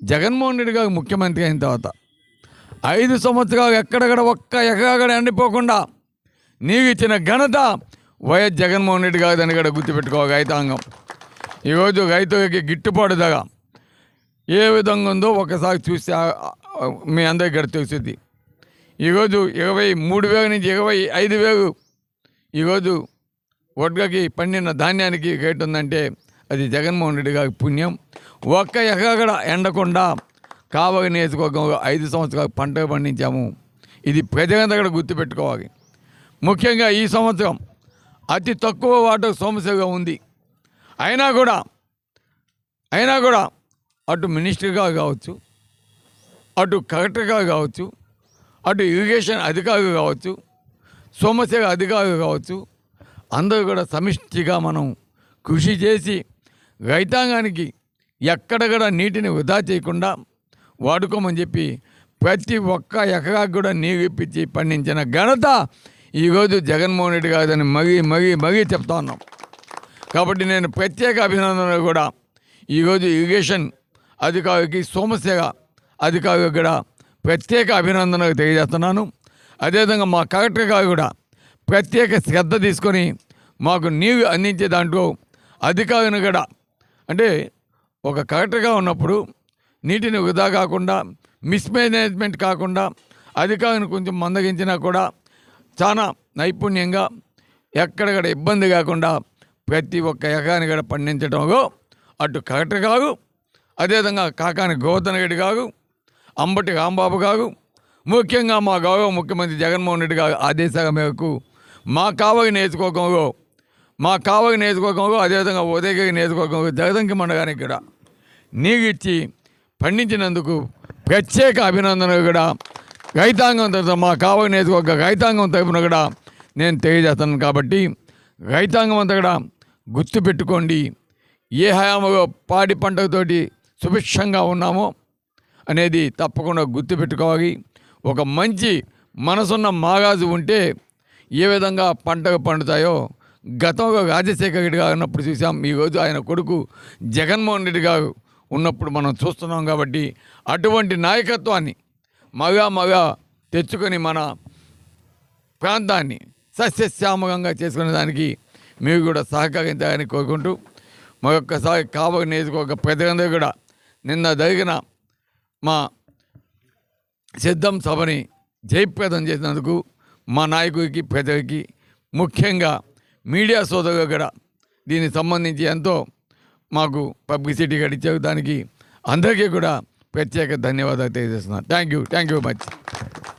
జగన్మోహన్ రెడ్డి గారు ముఖ్యమంత్రి అయిన తర్వాత ఐదు సంవత్సరాలు ఎక్కడెక్కడ ఒక్క ఎక్కడక్కడ ఎండిపోకుండా నీకు ఇచ్చిన ఘనత వైఎస్ జగన్మోహన్ రెడ్డి గారు దాన్ని కూడా గుర్తుపెట్టుకో రైతాంగం. ఈరోజు రైతులకి గిట్టుబాటు ధర ఏ విధంగా ఉందో ఒకసారి చూస్తే మీ అందరికీ ఇక్కడ తెలుస్తుంది. ఈరోజు ఇరవై మూడు వేల నుంచి ఇరవై ఐదు వేలు ఈరోజు వడ్లకి పండిన ధాన్యానికి రేటు ఉందంటే అది జగన్మోహన్ రెడ్డి గారి పుణ్యం. ఒక్క ఎకరగడ ఎండకుండా కావగ నియోజకవర్గం ఐదు సంవత్సరాలు పంట పండించాము. ఇది ప్రజలంతా కూడా గుర్తుపెట్టుకోవాలి. ముఖ్యంగా ఈ సంవత్సరం అతి తక్కువ వాటర్ సమస్యగా ఉంది. అయినా కూడా అయినా కూడా అటు మినిస్టర్గా కావచ్చు అటు కలెక్టర్గా కావచ్చు అటు ఇరిగేషన్ అధికారులు కావచ్చు సోమశేఖర అధికారులు కావచ్చు అందరూ కూడా సమిష్టిగా మనం కృషి చేసి రైతాంగానికి ఎక్కడ కూడా నీటిని వృధా చేయకుండా వాడుకోమని చెప్పి ప్రతి ఒక్క ఎకరాకు కూడా నీరు ఇప్పించి పండించిన ఘనత ఈరోజు జగన్మోహన్ రెడ్డి గారిని మరీ మరీ మరీ చెప్తా ఉన్నాం. కాబట్టి నేను ప్రత్యేక అభినందనలు కూడా ఈరోజు ఇరిగేషన్ అధికారికి సోమశేఖ అధికారికి కూడా ప్రత్యేక అభినందనలు తెలియజేస్తున్నాను. అదేవిధంగా మా కలెక్టర్ గారు కూడా ప్రత్యేక శ్రద్ధ తీసుకొని మాకు నీరు అందించే దాంట్లో అధికారిని కూడా అంటే ఒక కలెక్టర్గా ఉన్నప్పుడు నీటిని వృధా కాకుండా మిస్మేనేజ్మెంట్ కాకుండా అధికారులను కొంచెం మందగించినా కూడా చాలా నైపుణ్యంగా ఎక్కడక్కడ ఇబ్బంది కాకుండా ప్రతి ఒక్క ఎకరాన్ని కూడా పండించడంలో అటు కలెక్టర్ కాదు అదేవిధంగా కాకాని గోవర్ధన్ రెడ్డి కాదు అంబటి రాంబాబు కాదు ముఖ్యంగా మా గౌరవ ముఖ్యమంత్రి జగన్మోహన్ రెడ్డి గారు ఆదేశాల మేరకు మా కావలి నియోజకవర్గంలో మా కావకి నియోజకవర్గంలో అదేవిధంగా ఉదయగిరి నియోజకవర్గంలో జగదంకి మండగానికి కూడా నీరు ఇచ్చి పండించినందుకు ప్రత్యేక అభినందనలు కూడా. రైతాంగం తరఫున మా కావకి నియోజకవర్గ రైతాంగం తరఫున కూడా నేను తెలియజేస్తాను కాబట్టి రైతాంగం అంతా కూడా గుర్తుపెట్టుకోండి ఏ హయాంలో పాడి పంటతోటి సుభిక్షంగా ఉన్నామో అనేది తప్పకుండా గుర్తుపెట్టుకోవాలి ఒక మంచి మనసున్న మాగాజు ఉంటే ఏ విధంగా పంటలు పండుతాయో గతంలో రాజశేఖర రెడ్డి గారు ఉన్నప్పుడు చూసాం. ఈరోజు ఆయన కొడుకు జగన్మోహన్ రెడ్డి గారు ఉన్నప్పుడు మనం చూస్తున్నాం కాబట్టి అటువంటి నాయకత్వాన్ని మగ మగ తెచ్చుకొని మన ప్రాంతాన్ని సస్యశ్యామకంగా చేసుకునే దానికి మీరు కూడా సహకరించాలని కోరుకుంటూ మరొక్కసారి కావలి నియోజకవర్గ ప్రజలందరూ కూడా నిన్న జరిగిన మా సిద్ధం సభని జయప్రదం చేసినందుకు మా నాయకుడికి ప్రజలకి ముఖ్యంగా మీడియా సోదరుగా కూడా దీనికి సంబంధించి ఎంతో మాకు పబ్లిసిటీ గడిచే దానికి అందరికీ కూడా ప్రత్యేక ధన్యవాదాలు తెలియజేస్తున్నాను. Thank you thank you much